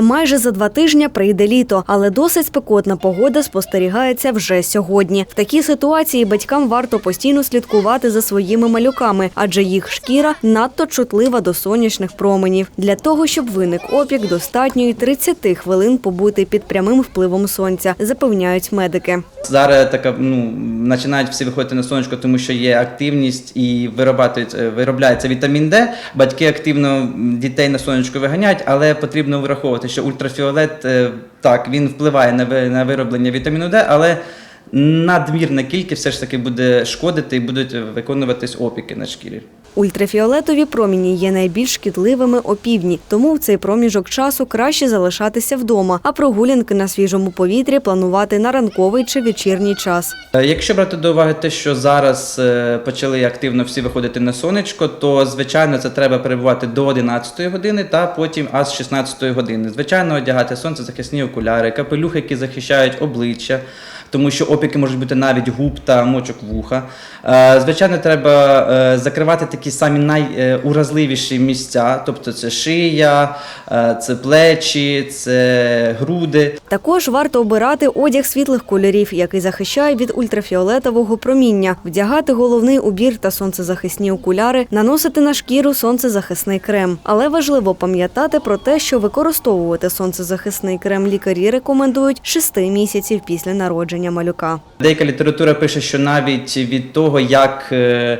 Майже за два тижні прийде літо, але досить спекотна погода спостерігається вже сьогодні. В такій ситуації батькам варто постійно слідкувати за своїми малюками, адже їх шкіра надто чутлива до сонячних променів. Для того, щоб виник опік, достатньо і 30 хвилин побути під прямим впливом сонця, запевняють медики. Зараз така ну починають всі виходити на сонечко, тому що є активність і е, виробляється вітамін Д. Батьки активно дітей на сонечко виганяють, але потрібно враховувати, що ультрафіолет е, так він впливає на ви- на вироблення вітаміну Д, але надмірна кількість все ж таки буде шкодити і будуть виконуватись опіки на шкірі. Ультрафіолетові проміні є найбільш шкідливими опівдні, тому в цей проміжок часу краще залишатися вдома, а прогулянки на свіжому повітрі планувати на ранковий чи вечірній час. Е, Якщо брати до уваги те, що зараз е, почали активно всі виходити на сонечко, то звичайно це треба перебувати до 11 години та потім аж з 16 години. Звичайно, одягати сонцезахисні окуляри, капелюхи, які захищають обличчя. Тому що опіки можуть бути навіть губ та мочок вуха. Е, Звичайно, треба е, закривати такі самі найуразливіші місця, тобто це шия, е, це плечі, це груди. Також варто обирати одяг світлих кольорів, який захищає від ультрафіолетового проміння, вдягати головний убір та сонцезахисні окуляри, наносити на шкіру сонцезахисний крем. Але важливо пам'ятати про те, що використовувати сонцезахисний крем лікарі рекомендують 6 місяців після народження малюка. Деяка література пише, що навіть від того, як е,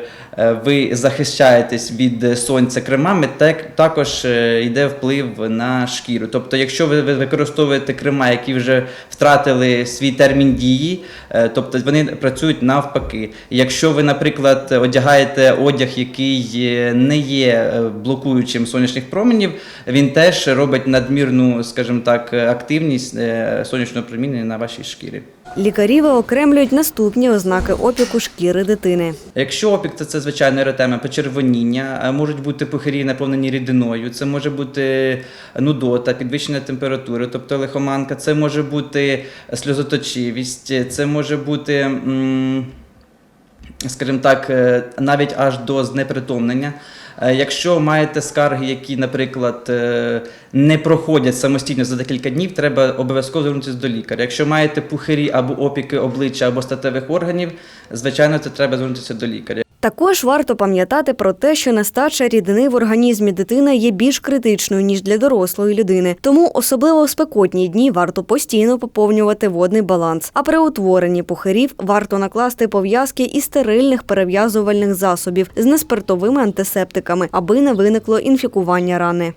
ви захищаєтесь від сонця кремами, так, також е, йде вплив на шкіру. Тобто, якщо ви ви використовуєте крема, які вже втратили свій термін дії, е, тобто вони працюють навпаки. Якщо ви, наприклад, одягаєте одяг, який е, не є е, блокуючим сонячних променів, він теж робить надмірну, скажімо так, активність е, сонячного проміння на вашій шкірі. Лікарі виокремлюють наступні ознаки опіку шкіри дитини. Якщо опік, то це звичайно еретема, почервоніння, е, можуть бути пухирі, наповнені рідиною, це може бути нудота, підвищена температура, тобто лихоманка, це може бути сльозоточивість, це може бути, скажімо так, е, навіть аж до знепритомнення. Е, Якщо маєте скарги, які, наприклад, е, не проходять самостійно за декілька днів, треба обов'язково звернутися до лікаря. Якщо маєте пухирі або опіки обличчя або статевих органів, звичайно, це треба звернутися до лікаря. Також варто пам'ятати про те, що нестача рідини в організмі дитини є більш критичною ніж для дорослої людини. Тому особливо в спекотні дні варто постійно поповнювати водний баланс. А при утворенні пухирів варто накласти пов'язки із стерильних перев'язувальних засобів з неспиртовими антисептиками, аби не виникло інфікування рани.